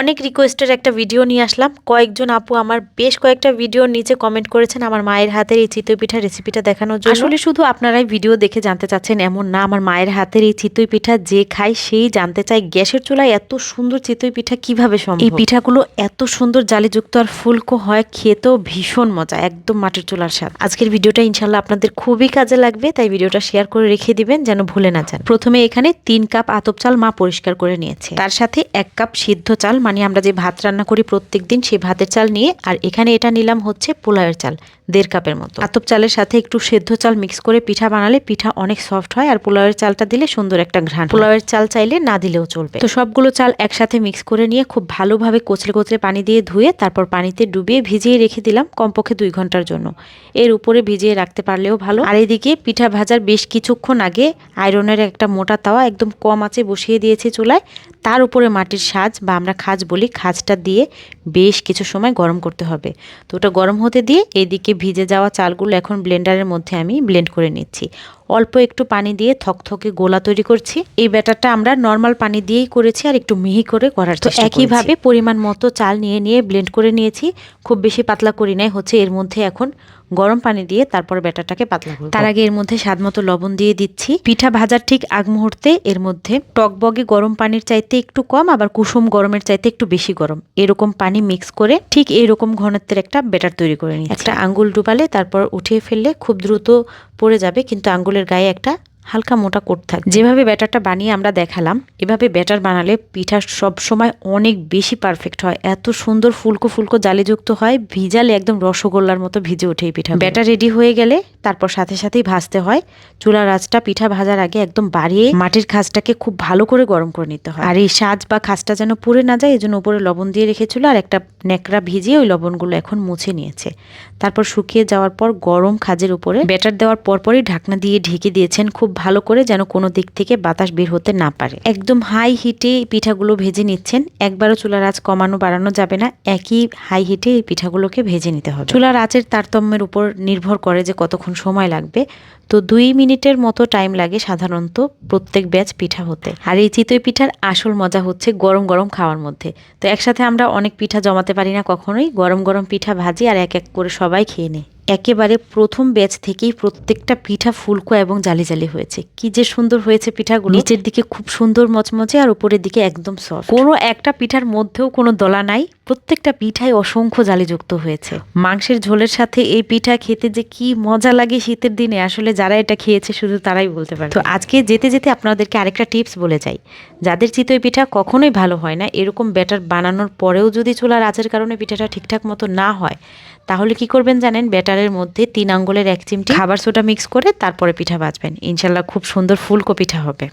অনেক রিকোয়েস্টের একটা ভিডিও নিয়ে আসলাম। কয়েকজন আপু আমার বেশ কয়েকটা ভিডিওর নিচে কমেন্ট করেছেন আমার মায়ের হাতের এই চিতই পিঠা রেসিপিটা দেখানোর জন্য। আসলে শুধু আপনারাই ভিডিও দেখে জানতে চাচ্ছেন এমন না। আমার মায়ের হাতের এই চিতই পিঠা যে খায় সেই জানতে চায় গ্যাসের চুলায় এত সুন্দর চিতই পিঠা কীভাবে সম্ভব? এই পিঠাগুলো এত সুন্দর জালিযুক্ত আর ফুলকো হয় খেতেও ভীষণ মজা একদম মাটির চুলার স্বাদ। আজকের ভিডিওটা ইনশাল্লাহ আপনাদের খুবই কাজে লাগবে তাই ভিডিওটা শেয়ার করে রেখে দিবেন যেন ভুলে না যান। প্রথমে এখানে তিন কাপ আতপ চাল মা পরিষ্কার করে নিয়েছে। তার সাথে এক কাপ সিদ্ধ চাল মানে আমরা যে ভাত রান্না করি প্রত্যেক দিন সেই ভাতের চাল নিয়ে, আর এখানে এটা নিলাম হচ্ছে পোলাওয়ের চাল, দেড় কাপের মতো। আতপ চালের সাথে একটু সেদ্ধ চাল মিক্স করে পিঠা বানালে পিঠা অনেক সফট হয়, আর পোলাওয়ের চালটা দিলে সুন্দর একটা ঘ্রাণ পোলাওয়ের চাল চাইলে না দিলেও চলবে। তো সবগুলো চাল একসাথে মিক্স করে নিয়ে খুব ভালোভাবে কোচলে কোচলে পানি দিয়ে ধুয়ে তারপর পানিতে ডুবিয়ে ভিজিয়ে রেখে দিলাম কমপক্ষে দুই ঘণ্টার জন্য। এর উপরে ভিজিয়ে রাখতে পারলেও ভালো। আর এদিকে পিঠা ভাজার বেশ কিছুক্ষণ আগে আয়রনের একটা মোটা তাওয়া একদম কম আঁচে বসিয়ে দিয়েছি চুলায়। তার উপরে মাটির সাজ বা আমরা খাজ বলি খাজটা দিয়ে বেশ কিছু সময় গরম করতে হবে। তো ওটা গরম হতে দিয়ে এদিকে ভিজে যাওয়া চালগুলো এখন ব্লেন্ডারের মধ্যে আমি ব্লেন্ড করে নিচ্ছি। অল্প একটু পানি দিয়ে থকথকে গোলা তৈরি করছি। এই ব্যাটারটা আমরা নর্মাল পানি দিয়েই করেছি আর একটু মিহি করে করার তো একইভাবে পরিমাণ মতো চাল নিয়ে নিয়ে ব্লেন্ড করে নিয়েছি। খুব বেশি পাতলা করি নাই হচ্ছে এর মধ্যে এখন গরম পানি দিয়ে তারপর ব্যাটারটাকে পাতলা করব তার আগে এর মধ্যে স্বাদ মতো লবণ দিয়ে দিচ্ছি। পিঠা ভাজার ঠিক আগ মুহূর্তে এর মধ্যে টকবগে গরম পানির চাইতে একটু কম আবার কুসুম গরমের চাইতে একটু বেশি গরম। এরকম পানি মিক্স করে ঠিক এইরকম ঘনত্বের একটা বেটার তৈরি করে নিই একটা আঙ্গুল ডুবালে তারপর উঠিয়ে ফেললে খুব দ্রুত পড়ে যাবে কিন্তু আঙ্গুলের গায়ে একটা হালকা মোটা কোট থাকে যেভাবে ব্যাটারটা বানিয়ে আমরা দেখালাম, এভাবে ব্যাটার বানালে পিঠা সব সময় অনেক বেশি পারফেক্ট হয়। এত সুন্দর ফুলকো ফুলকো জালিযুক্ত হয়, ভিজালে একদম রসগোল্লার মতো ভিজে ওঠে পিঠা ব্যাটার রেডি হয়ে গেলে তারপর সাথে সাথেই ভাজতে হয়। চুলার আঁচটা পিঠা ভাজার আগে একদম বাড়িয়ে মাটির খাসটাকে খুব ভালো করে গরম করে নিতে হয়। আর এই সাজ বা খাসটা যেন পুড়ে না যায় এই জন্য উপরে লবণ দিয়ে রেখেছিল আর একটা ন্যাকড়া ভিজিয়ে ওই লবণগুলো এখন মুছে নিয়েছে। তারপর শুকিয়ে যাওয়ার পর গরম খাজের উপরে ব্যাটার দেওয়ার পরপরই ঢাকনা দিয়ে ঢেকে দিয়েছেন খুব ভালো করে যেন কোনো দিক থেকে বাতাস বের হতে না পারে। একদম হাই হিটে পিঠাগুলো ভেজে নিচ্ছেন। একবারও চুলার আঁচ কমানো বাড়ানো যাবে না। একই হাই হিটে এই পিঠাগুলোকে ভেজে নিতে হবে। চুলার আঁচের তারতম্যের উপর নির্ভর করে যে কতক্ষণ সময় লাগবে। তো দুই মিনিটের মতো টাইম লাগে সাধারণত প্রত্যেক ব্যাচ পিঠা হতে। আর এই চিতই পিঠার আসল মজা হচ্ছে গরম গরম খাওয়ার মধ্যে। তো একসাথে আমরা অনেক পিঠা জমাতে পারি না কখনোই। গরম গরম পিঠা ভাজি আর এক এক করে সবাই খেয়ে নেই একেবারে প্রথম ব্যাচ থেকেই প্রত্যেকটা পিঠা ফুলকো এবং জালি জালি হয়েছে। কি যে সুন্দর হয়েছে পিঠাগুলো। নিচের দিকে খুব সুন্দর মচমচে আর উপরের দিকে একদম সফট কোনো একটা পিঠার মধ্যেও কোনো দলা নাই। প্রত্যেকটা পিঠাই অসংখ্য জালিযুক্ত হয়েছে। মাংসের ঝোলের সাথে এই পিঠা খেতে যে কি মজা লাগে শীতের দিনে। আসলে যারা এটা খেয়েছে শুধু তারাই বলতে পারে তো আজকে যেতে যেতে আপনাদেরকে আরেকটা টিপস বলে যাই। যাদের চিতই পিঠা কখনোই ভালো হয় না, এরকম ব্যাটার বানানোর পরেও যদি চুলার আঁচের কারণে পিঠাটা ঠিকঠাক মতো না হয়, তাহলে কি করবেন জানেন? ব্যাটারের মধ্যে তিন আঙ্গুলের এক চিমটি খাবার সোটা মিক্স করে তারপরে পিঠা বাজবেন ইনশাল্লাহ খুব সুন্দর ফুলকো পিঠা হবে।